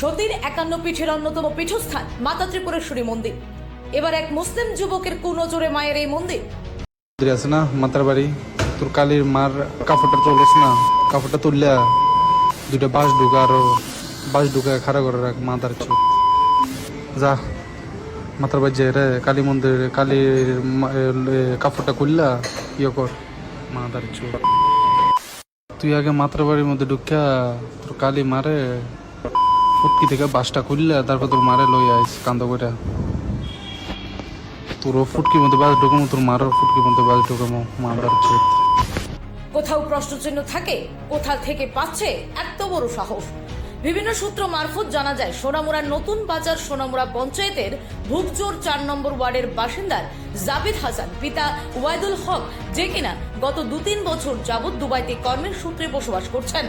সতীর একান্ন পীঠের অন্যতম পীঠস্থান মাতা ত্রিপুরেশ্বরী মন্দির। এবার এক মুসলিম যুবকের কুনজরে মায়ের এই মন্দির। আছে না, মাতার বাড়ি। তোর কালীর মার কাপড়টা চলস না, কাপড়টা তুললা দুইটা বাঁশ ঢুকা আরও বাঁশ ঢুকা খাড়া করে রাখ মাতার চোখ। যা, মাতার বাড়ি যাই রে, কালী মন্দির, কালীর কাপড়টা খুললা ইয়ে কর মাতার চোখ। তুই আগে মাতার বাড়ির মধ্যে ঢুকা তোর কালী মারে ফুটকি থেকে বাসটা খুললে তারপর তোর মারে লই আইস, কান্দ করে তোর ফুটকি মধ্যে বাস ঢুকামো, তোর মারার ফুটকি মধ্যে বাস ঢুকামো মারার ছেদ কোথাও প্রশ্নচিহ্ন থাকে, কোথা থেকে পাচ্ছে, এত বড় সাহস। বিভিন্ন সূত্র মারফত জানা যায়, সোনামুড়ার নতুন বাজার সোনামুড়া পঞ্চায়েতের ভুগজোর চার নম্বর ওয়ার্ডের বাসিন্দার জাবিদ হাসান। পিতা ওয়াইদুল হক, যে কিনা গত দু তিন বছর যাবৎ দুবাইতে কর্মের সূত্রে বসবাস করছেন।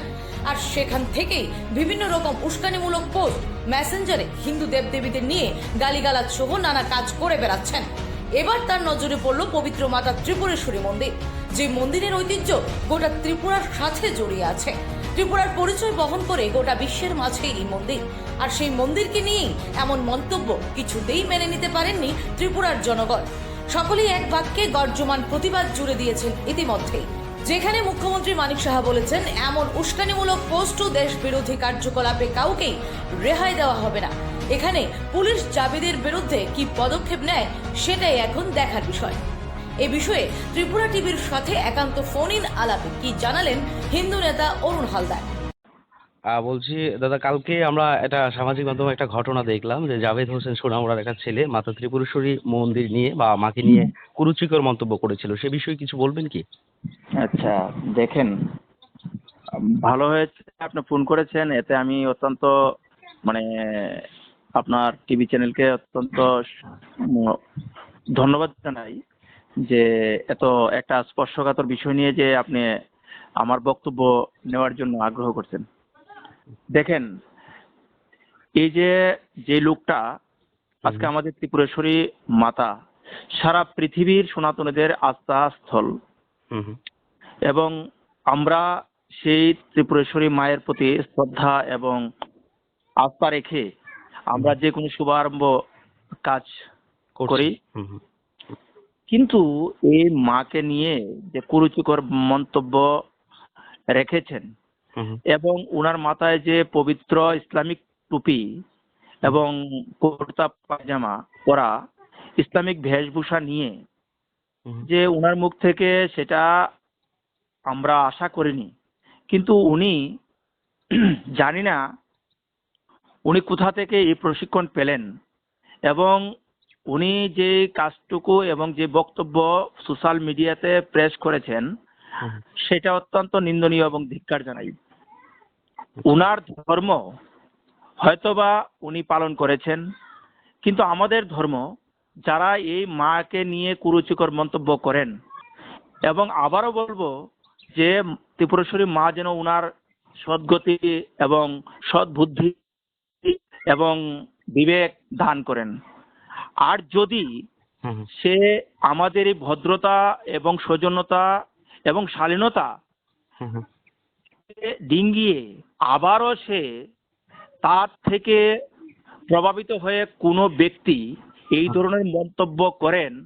আর সেখান থেকেই বিভিন্ন রকম উস্কানিমূলক পোস্ট, মেসেঞ্জারে হিন্দু দেবদেবীদের নিয়ে গালিগালাজ সহ নানা কাজ করে বেড়াচ্ছেন। এবার তার নজরে পড়ল পবিত্র মাতা ত্রিপুরেশ্বরী মন্দির। যে মন্দিরের ঐতিহ্য গোটা ত্রিপুরার সাথে জড়িয়ে আছে। ত্রিপুরার পরিচয় বহন করে গোটা বিশ্বের মাঝে এই মন্দির। আর সেই মন্দিরকে নিয়েই এমন মন্তব্য কিছুতেই মেনে নিতে পারেননি ত্রিপুরার জনগণ। সকলেই এক বাক্যে গর্জমান প্রতিবাদ জুড়ে দিয়েছেন ইতিমধ্যেই। যেখানে মুখ্যমন্ত্রী মানিক সাহা বলেছেন, এমন উস্কানিমূলক পোস্ট ও দেশ বিরোধী কার্যকলাপে কাউকেই রেহাই দেওয়া হবে না। এখানে পুলিশ জাবিদের বিরুদ্ধে কি পদক্ষেপ নেয়, সেটাই এখন দেখার বিষয়। এ বিষয়ে ত্রিপুরা টিভির সাথে একান্ত ফোন ইন আলাপে কি জানালেন হিন্দু নেতা অরুণ হালদার? বলছি দাদা কালকে আমরা একটা সামাজিক মাধ্যমে একটা ঘটনা দেখলাম যে জাভেদ হোসেন সোনামুড়ার একটা ছেলে মাতা ত্রিপুরেশ্বরী মন্দির নিয়ে বা মাকে নিয়ে কুরুচিকর মন্তব্য করেছিল। সে বিষয়ে কিছু বলবেন কি? আচ্ছা দেখেন ভালো হয়েছে আপনি ফোন করেছেন এতে আমি অত্যন্ত মানে আপনার টিভি চ্যানেলকে অত্যন্ত ধন্যবাদ জানাই। যে এত একটা স্পর্শকাতর বিষয় নিয়ে যে আপনি আমার বক্তব্য নেওয়ার জন্য আগ্রহ করছেন। দেখেন এই যে যে লোকটা আজকে আমাদের ত্রিপুরেশ্বরী মাতা সারা পৃথিবীর সনাতনীদের আস্থা স্থল এবং আমরা সেই ত্রিপুরেশ্বরী মায়ের প্রতি শ্রদ্ধা এবং আস্থা রেখে আমরা যে কোনো শুভারম্ভ কাজ করি। কিন্তু এই মাকে নিয়ে যে কুরুচিকর মন্তব্য রেখেছেন এবং ওনার মাথায় যে পবিত্র ইসলামিক টুপি এবং কুর্তা পায়জামা পরা ইসলামিক বেশভূষা নিয়ে যে ওনার মুখ থেকে সেটা আমরা আশা করিনি। কিন্তু উনি জানি না উনি কোথা থেকে এই প্রশিক্ষণ পেলেন এবং উনি যে কাজটুকু এবং যে বক্তব্য সোশ্যাল মিডিয়াতে প্রেস করেছেন সেটা অত্যন্ত নিন্দনীয় এবং ধিক্কার জানাই। উনার ধর্ম হয়তোবা উনি পালন করেছেন কিন্তু আমাদের ধর্ম যারা এই মাকে নিয়ে কুরুচিকর মন্তব্য করেন এবং আবারও বলব যে ত্রিপুরেশ্বরী মা যেন উনার সদ্গতি এবং সদ্বুদ্ধি এবং বিবেক দান করেন। আর যদি সে আমাদের এই ভদ্রতা এবং সৌজন্যতা এবং শালীনতা ডিঙ্গিয়ে আবারও সে তার থেকে প্রভাবিত হয়ে কোনো ব্যক্তি এই ধরনের মন্তব্য করেন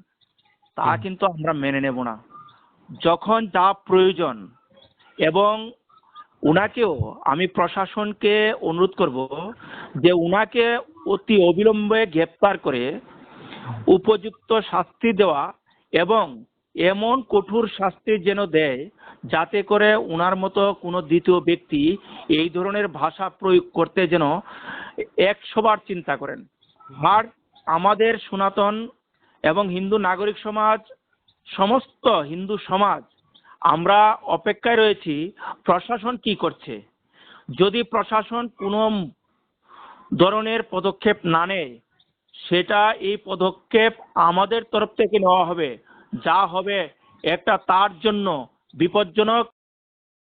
তা কিন্তু আমরা মেনে নেব না। যখন যা প্রয়োজন এবং উনাকেও আমি প্রশাসনকে অনুরোধ করব যে উনাকে অতি অবিলম্বে গ্রেপ্তার করে উপযুক্ত শাস্তি দেওয়া এবং এমন কঠোর শাস্তি যেন দেয় যাতে করে উনার মতো কোনো দ্বিতীয় ব্যক্তি এই ধরনের ভাষা প্রয়োগ করতে যেন একশোবার চিন্তা করেন। আর আমাদের সনাতন এবং হিন্দু নাগরিক সমাজ, সমস্ত হিন্দু সমাজ, আমরা অপেক্ষায় রয়েছি প্রশাসন কি করছে। যদি প্রশাসন কোনো ধরনের পদক্ষেপ না নেয় সেটা এই পদক্ষেপ আমাদের তরফ থেকে নেওয়া হবে। যা হবে একটা তার জন্য বিপজ্জনক